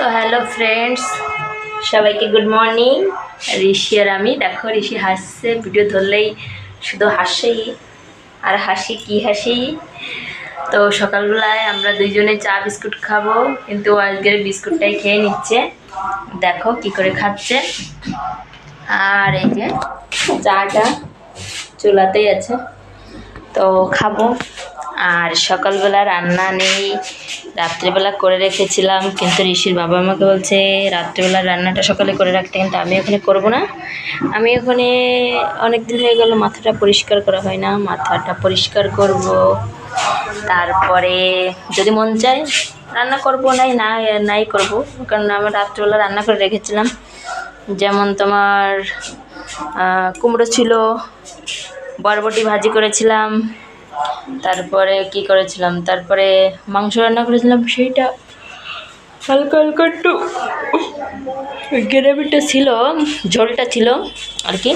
তো hello friends, সবাইকে good morning. Rishi আর আমি, দেখো ঋষি হাসছে, ভিডিও ধরলেই শুধু হাসেই। আর হাসি কি হাসি? তো সকালবেলায় আমরা দুইজনে চা, বিস্কুট খাব, কিন্তু আজকের বিস্কুটটাই খেয়ে নিচ্ছে। দেখো কি করে খাচ্ছে। আর এই যে চাটা চুলাতেই আছে। তো খাব। আর সকালবেলা রান্না নেই। রাত্রেবেলা করে রেখেছিলাম, কিন্তু ঋষির বাবা আমাকে বলছে রাত্রেবেলা রান্নাটা সকালে করে রাখতে, কিন্তু আমি ওখানে করব না। আমি ওখানে অনেক দিন হয়ে গেল, মাথাটা পরিষ্কার করা হয় না, মাথাটা পরিষ্কার করব। তারপরে যদি মন চায়, রান্না করব, নাই, না, নাই করব, কারণ আমি রাত্রেবেলা রান্না করে রেখেছিলাম। যেমন তোমার কুমড়ো ছিল, বরবটি ভাজি করেছিলাম তারপরে কি করেছিলাম? তারপরে মাংস রান্না করেছিলাম, সেইটা হালকা হালকা একটু গ্রেভিটা ছিল, ঝোলটা ছিল আর কি।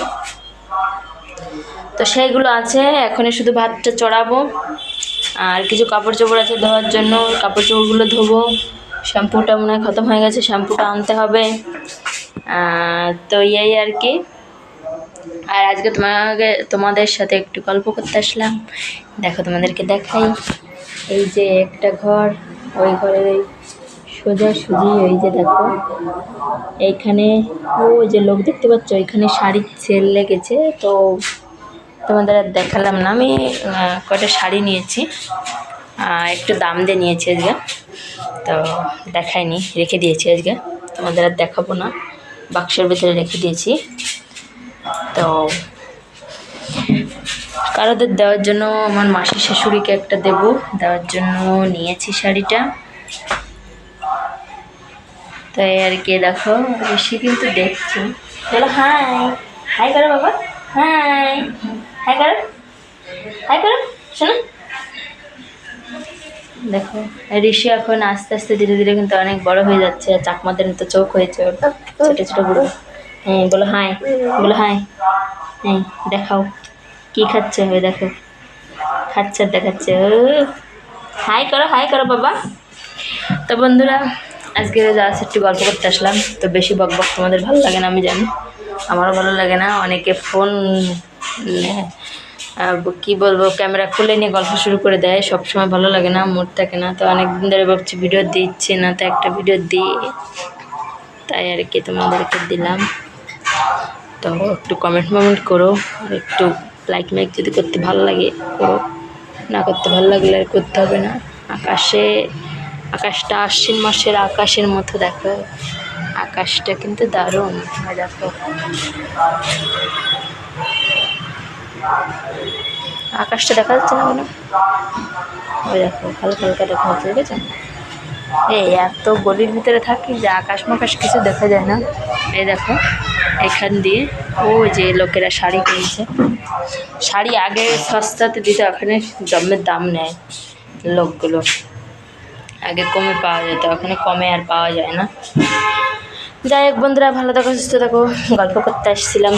তো সেইগুলো আছে, এখনই শুধু ভাতটা চড়াবো। আর কিছু কাপড় চোপড় আছে ধোয়ার জন্য, কাপড় চোপড়গুলো ধোবো। শ্যাম্পুটা মনে হয় খতম হয়ে গেছে, শ্যাম্পুটা আনতে হবে। তো এই আর কি। আর আজকে তোমাকে, তোমাদের সাথে একটু গল্প করতে আসলাম। দেখো তোমাদেরকে দেখাই। এই যে একটা ঘর, ওই ঘরের এই সোজা সুজি ওই যে দেখো। এইখানে ওই যে লোক দেখতে পাচ্ছ ওইখানে শাড়ির সেল লেগেছে। তো তোমাদের আর দেখালাম না, আমি কটা শাড়ি নিয়েছি। একটু দাম দিয়ে নিয়েছি আজকে। তো দেখাইনি, রেখে দিয়েছি আজকে। তোমাদের আর দেখাবো না। বাক্সের ভিতরে রেখে দিয়েছি। তো কারোদের দেওয়ার জন্য আমার মাসির শাশুড়িকে একটা দেব। দেওয়ার জন্য নিয়েছি শাড়িটা। তো এই আর কি, দেখো, ঋষি কিন্তু দেখছি। বলো, হাই হাই করো বাবা, হাই হাই করো হাই করো, শোনো। দেখো, ঋষি এখন আস্তে আস্তে ধীরে ধীরে কিন্তু অনেক বড় হয়ে যাচ্ছে চাকমাদের মতো চোখ হয়েছে ওর, ছোটো ছোটো বুড়ো। হ্যাঁ বলো হাই বলো হাই হ্যাঁ দেখাও। কি খাচ্ছে? ওই দেখো। খাচ্ছে, দেখাচ্ছে। ও হাই করো হাই করো বাবা। তো বন্ধুরা, আজকে জাস্ট একটু গল্প করতে আসলাম। তো বেশি বক বক তোমাদের ভালো লাগে না, আমি জানি। আমারও ভালো লাগে না। অনেকে ফোন কি বলব ক্যামেরা খুলে নিয়ে গল্প শুরু করে দেয়। সব সময় ভালো লাগে না মুড থাকে না। তো অনেক দিন ধরে ভাবছি ভিডিও দিচ্ছে না, তো একটা ভিডিও দিই তাই আর কি তোমাদেরকে দিলাম। তো একটু কমেন্ট মমেন্ট করো, আর একটু লাইক মাইক যদি করতে ভালো লাগে, করো। না করতে ভালো লাগলে আর করতে হবে না। আকাশে, আকাশটা আশ্বিন মাসের আকাশের মতো দেখো। আকাশটা কিন্তু দারুণ দেখো। আকাশটা দেখা যাচ্ছে না মনে ওই দেখো, হালকা হালকা দেখা যাচ্ছে, দেখেছ? এই এত গলির ভিতরে থাকি যে আকাশ মাকাশ কিছু দেখা যায় না। এই দেখো, এখান দিয়ে ও যে লোকেরা শাড়ি কিনছে। শাড়ি আগে সস্তাতে দিত ওখানে জমের দাম নেয় লোকগুলো। আগে কমে পাওয়া যেত ওখানে কমে আর পাওয়া যায় না। যাই হোক বন্ধুরা, ভালো থাকো, সুস্থ থাকো। গল্প করতে আসছিলাম।